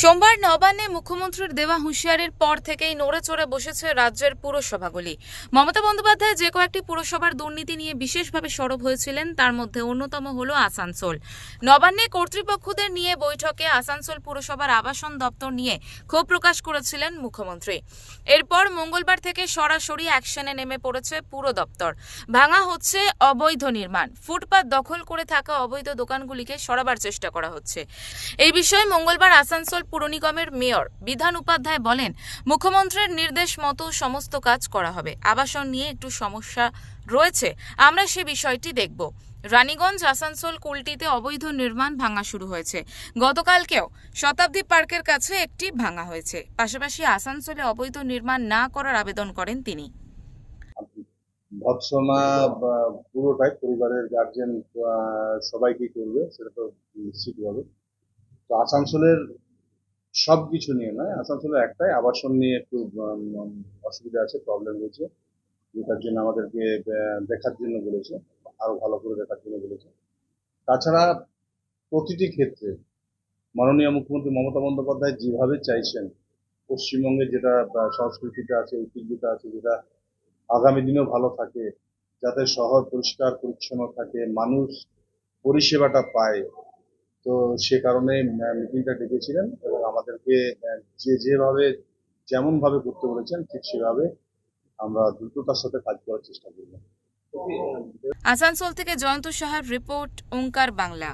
সোমবার নবান্নে মুখ্যমন্ত্রীর দেওয়া হুঁশিয়ারির পর থেকেই নড়ে চড়ে বসেছে রাজ্যের পুরসভাগুলি। মমতা বন্দ্যোপাধ্যায় যে কয়েকটি পুরসভার দুর্নীতি নিয়ে বিশেষভাবে সরব হয়েছিলেন, তার মধ্যে অন্যতম হল আসানসোল। নবান্নে কর্তৃপক্ষদের নিয়ে বৈঠকে আসানসোল পুরসভার আবাসন দপ্তর নিয়ে ক্ষোভ প্রকাশ করেছিলেন মুখ্যমন্ত্রী। এরপর মঙ্গলবার থেকে সরাসরি অ্যাকশনে নেমে পড়েছে পুর দপ্তর। ভাঙা হচ্ছে অবৈধ নির্মাণ। ফুটপাত দখল করে থাকা অবৈধ দোকানগুলিকে সরাবার চেষ্টা করা হচ্ছে। এই বিষয়ে মঙ্গলবার আসানসোল পুর নিগমের মেয়র বিধান উপাধ্যায় বলেন, মুখ্যমন্ত্রীর নির্দেশ মতো সমস্ত কাজ করা হবে। আবাসন নিয়ে একটু সমস্যা রয়েছে। আমরা সে বিষয়টি দেখব। রানীগঞ্জ, আসানসোল কুলটিতে অবৈধ নির্মাণ ভাঙা শুরু হয়েছে। গতকালকেও শতাব্দী পার্কের কাছে একটি ভাঙা হয়েছে। পাশাপাশি আসানসোলে অবৈধ নির্মাণ না করার আবেদন করেন তিনি। ভৎসনা পুরোটাই পরিবারের গার্জেন সবাইকে করবে, সেটা তো নিশ্চিত হবে। তো আসানসোলের সব কিছু নিয়ে নয়, আসানসোলের একটাই। আবাসন নিয়ে একটু অসুবিধা আছে প্রবলেম হয়েছে যেটার জন্য আমাদেরকে দেখার জন্য বলেছে, আরও ভালো করে দেখার জন্য বলেছে। তাছাড়া প্রতিটি ক্ষেত্রে মাননীয় মুখ্যমন্ত্রী মমতা বন্দ্যোপাধ্যায় যেভাবে চাইছেন, পশ্চিমবঙ্গে যেটা সংস্কৃতিটা আছে, ঐতিহ্যটা আছে, যেটা আগামী দিনেও ভালো থাকে, যাতে শহর পরিষ্কার, পরিচ্ছন্ন থাকে, মানুষ পরিষেবাটা পায় তো সে কারণে মিটিংটা ডেকেছিলেন এবং আমাদেরকে যে যেভাবে, যেমনভাবে করতে বলেছেন, ঠিক সেভাবে আমরা দ্রুততার সাথে কাজ করার চেষ্টা করব। আসানসোল থেকে জয়ন্ত সাহার রিপোর্ট, ওঙ্কার বাংলা।